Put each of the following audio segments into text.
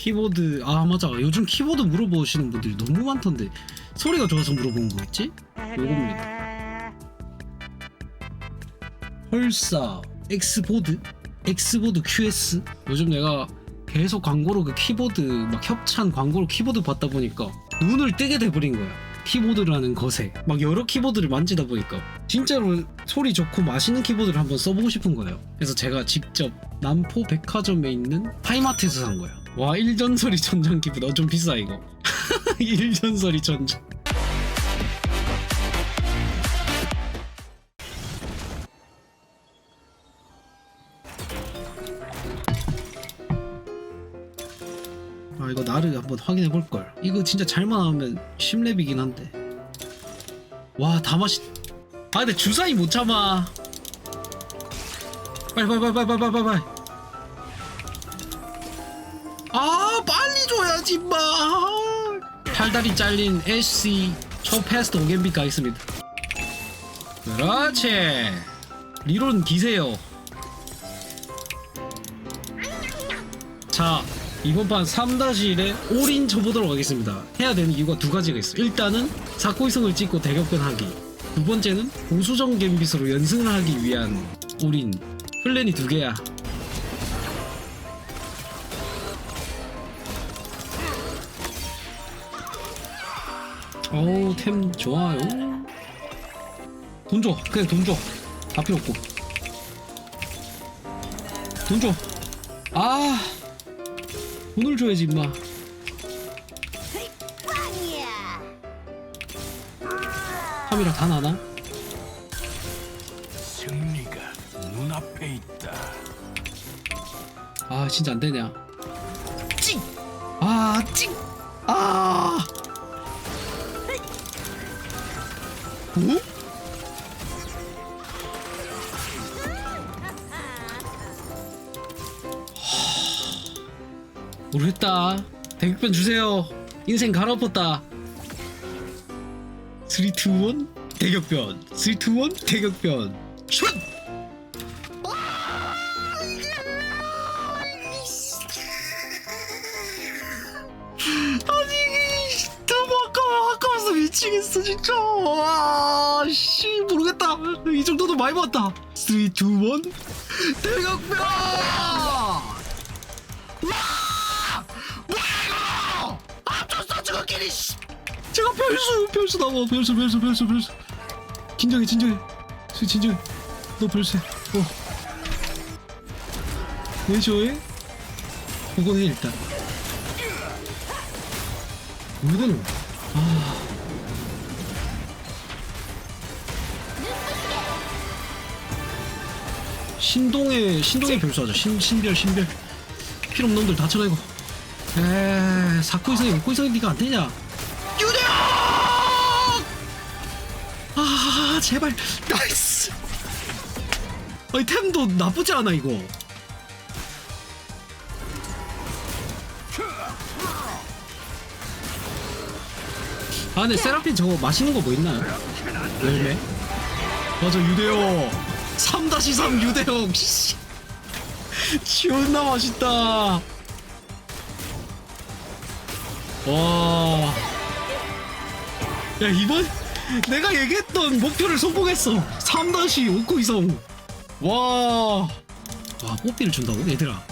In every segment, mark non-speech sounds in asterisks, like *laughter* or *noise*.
키보드 아 맞아. 요즘 키보드 물어보시는 분들이 너무 많던데. 소리가 좋아서 물어본 거겠지? 요겁니다. 헐사 엑스보드? 엑스보드 QS 요즘 내가 계속 광고로 그 키보드 막 협찬 광고로 키보드 받다 보니까 눈을 뜨게 돼버린 거야. 키보드라는 것에 막 여러 키보드를 만지다 보니까 진짜로 소리 좋고 맛있는 키보드를 한번 써보고 싶은 거예요. 그래서 제가 직접 남포 백화점에 있는 하이마트에서 산 거야 와 일전설이 전장 키보드 어, 좀 비싸 이거. *laughs* 일전설이 전장 아 이거 나를 한번 확인해 볼걸. 이거 진짜 잘만 하면 10렙이긴 한데. 와 다 맛있 아 근데 주사위 못 참아. 빨리 빨리 빨리 빨리 빨리 빨리 빨리 줘야지 마 팔다리 잘린 SC 초패스트 오겐비가 있습니다. 그렇지. 리론 기세요. 자 이번 판 3-1에 올인 쳐보도록 하겠습니다. 해야 되는 이유가 두 가지가 있어요. 일단은 사코이성을 찍고 대격변 하기. 두 번째는 보수정 갬빗으로 연승을 하기 위한 올인. 플랜이 두 개야 어우 템 좋아요 돈 줘 그냥 돈줘다 필요 없고 돈 줘 아 돈을 줘야지 임마. 카메라 다 나나? 승리가 눈앞에 있다. 아 진짜 안 되냐? 찡! 아 찡! 아! 오? 하, 모르겠다. 대격변 주세요. 인생 갈아엎었다. 3, 2, 1 대격변. 3, 2, 1 대격변. 슛! 미치겠어 진짜. 아씨 모르겠다. 이 정도도 많이 봤다. 3, 2, 1 대각변! 와! 뭐야 이거! 합쳤어 저거끼리 씨! 제가 별수 별수 나와 별수 별수 별수 별수. 진정해 진정해. 수 진정해. 너 별수해 어. 왼쇼에? 그거는 일단. 뭐든 아 신동의 신동의 별수 하자 신 신별 신별. 필요 없는 놈들 다 쳐내고 에 사코 이상이 웃고 이상이 니가 안 되냐? 유대야 아 제발. 나이스. 아니 템도 나쁘지 않아 이거. 아 근데 세라핀 저거 맛있는 거 뭐 있나요? 열매? 맞아 유대용 3-3 유대용 씨. 존나 맛있다. 와. 야 이번 내가 얘기했던 목표를 성공했어. 3-5코 이상. 와. 와 뽀삐를 준다고 얘들아?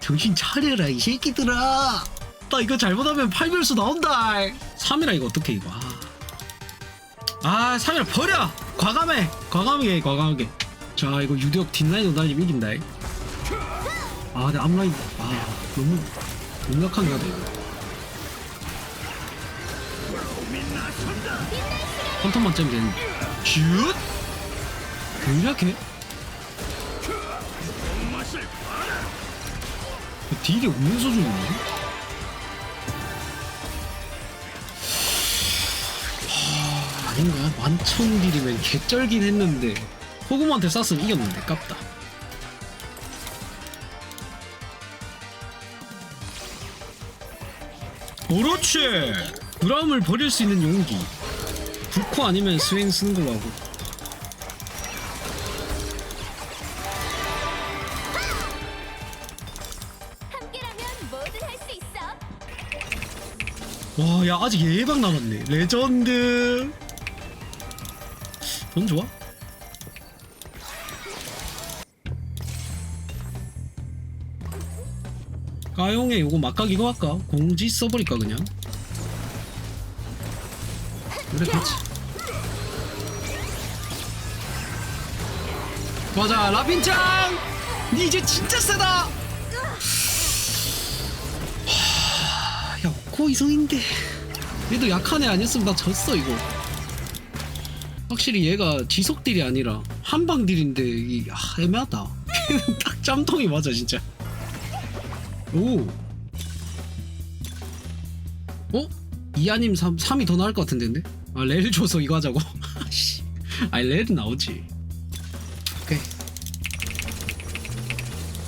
정신 차려라 이 새끼들아. 나 이거 잘못하면 8별수 나온다. 3이라 이거 어떡해 이거. 아. 3이라 버려! 과감해! 과감하게 해, 과감하게 자 이거 유력 뒷라인 오다니면 이긴다 아 근데 앞라인 아 너무 약한 거야 이거 한 턴만 째면 되는데 슛! 왜 이렇게? 딜이 없는 수준이네 하... 아닌가? 만천 딜이면 개쩔긴 했는데 호구모한테 쐈으면 이겼는데 깝다 그렇지! 브라움을 버릴 수 있는 용기 불코 아니면 스윙 쓰는 걸로 하고. 와, 야, 아직 예방 남았네. 레전드. 돈 좋아? 가용에 요거 막각 이거 할까? 공지 써버릴까 그냥? 그래 그렇지 맞아 라빈짱! 니 이제 진짜 세다! 하... 야 오코 이성인데 얘도 약한 애 아니었으면 나 졌어 이거 확실히 얘가 지속 딜이 아니라 한방 딜인데 이 아, 애매하다 *laughs* 딱 짬통이 맞아 진짜 오 어? 이하님 3, 3이 더 나을 것 같은데 근데? 아 레일 줘서 이거 하자고? *laughs* 씨. 아니 레일은 나오지 오케이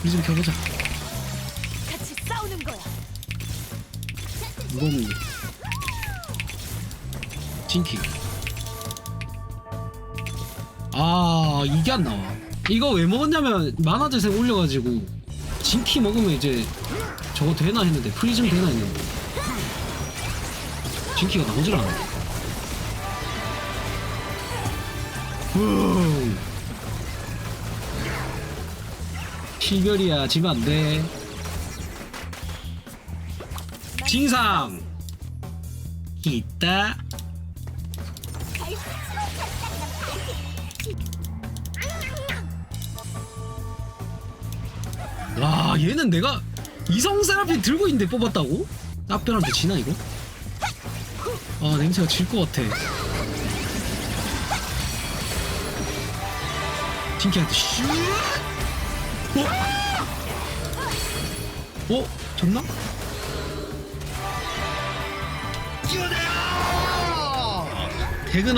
우리 좀 켜보자 같이 싸우는 거야. 무거운 진키 아 이게 안 나와 이거 왜 먹었냐면 만화 재생 올려가지고 진키 먹으면 이제 저거 되나 했는데 프리즘 되나 했는데. 진키가 나오질 않아. 후. 실별이야 지면 안돼. 진상! 있다. 와 얘는 내가 이성 세라핀 들고 있는데 뽑았다고? 딱별한테 지나 이거? 아 냄새가 질 것 같아 팅키한테 슈 어? 어? 졌나? 표정.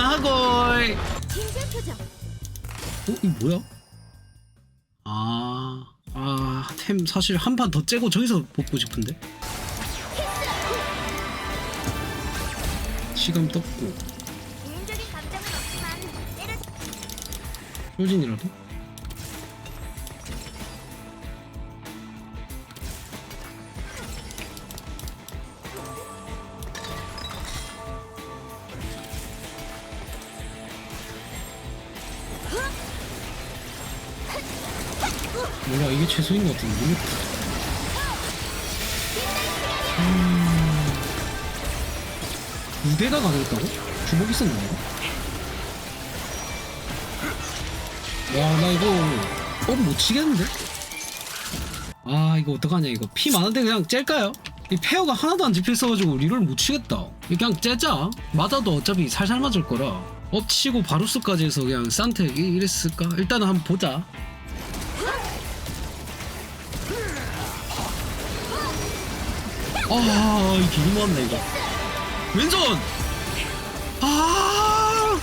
어? 이거 뭐야? 템 사실 한 판 더 째고 저기서 뽑고 싶은데? 시간 떴고 효진이라도? 몰라 이게 최소인 것 같은데 음... 무대가 가능했다고? 주먹 있었나 이거? 와, 나 이거 업못 치겠는데? 아, 이거 어떡하냐, 이거. 피 많은데 그냥 짤까요? 이 페어가 하나도 안 집혀 있어가지고 리롤 못 치겠다. 그냥 째자. 맞아도 어차피 살살 맞을 거라. 업 치고 바루스까지 해서 그냥 이- 이랬을까? 일단은 한번 보자. 아, 이 길이 모았네, 이거. 왼손! 아!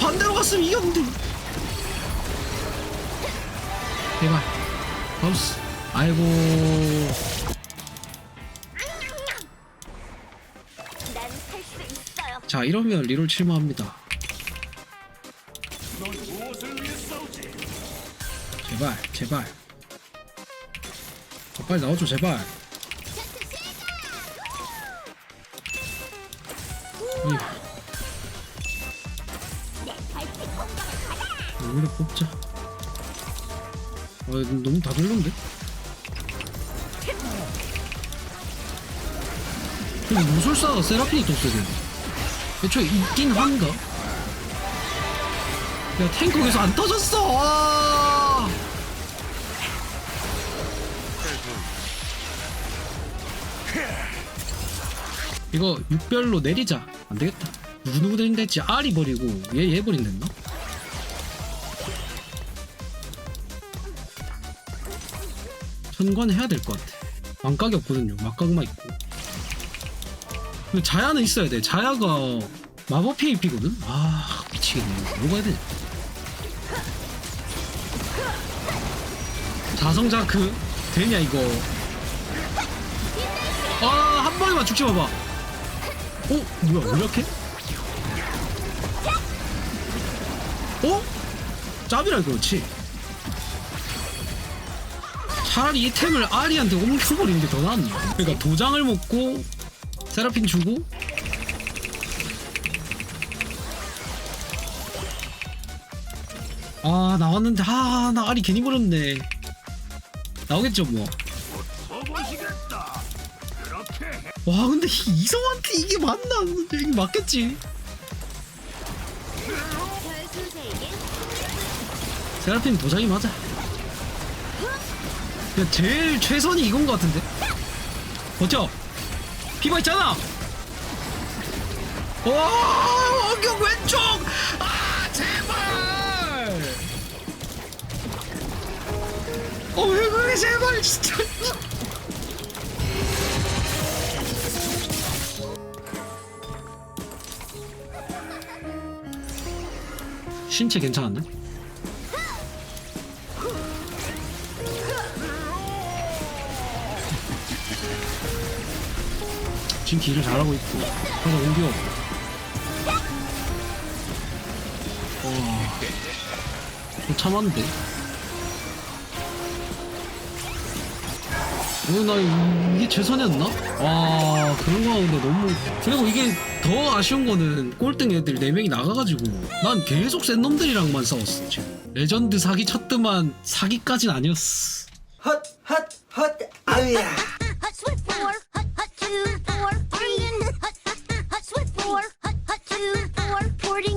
반대로 갔으면 이겼는데. 제발 바우스 아이고. 자 이러면 리롤 칠만합니다 제발 제발 어, 빨리 나와줘 제발 오히려 뽑자 아 이거 너무 다 별론데? 근데 무술사가 세라핀이 되는데 애초에 있긴 한가? 야 탱크 여기서 안 터졌어 아! 이거 육별로 내리자 안되겠다. 누구누구 내린다 했지 알이 버리고 얘 얘 버린댔나? 천관 해야 될 것 같아. 망각이 없거든요. 막각만 있고. 자야는 있어야 돼. 자야가 마법 PAP거든? 아 미치겠네. 뭐 가야 되냐? 자성자크 되냐 이거? 아한 방에만 죽지 마봐 어? 뭐야 왜 이렇게? 어? 짭이라 그렇지 차라리 이 템을 아리한테 옮겨버리는 게 더 낫네 그러니까 도장을 먹고 세라핀 주고 아 나왔는데 아나 알이 괜히 버렸네 나오겠죠 뭐 와 근데 이- 이성한테 이게 맞나? 이게 맞겠지? 세라핀 도장이 맞아. 야, 제일 최선이 이건 것 같은데? 버텨. 피바 있잖아. 와 원경 왼쪽! 아 제발! 어 왜 그래 제발 진짜 신체 괜찮았네? 지금 길을 잘하고 있고 하나 옮겨. 와. 어, 참았는데 어, 나 이게 제 선이었나? 와 그런 거 하는데 너무 그리고 이게 더 아쉬운 거는 꼴등 애들 4명이 나가가지고 난 계속 센 놈들이랑만 싸웠어 지금 레전드 사기 쳤더만 사기까진 아니었어 헛, 헛, 헛, 아우야. hot swift four, hot hot two, four, three and hot hot hot swift four, hot hot two, four, porting.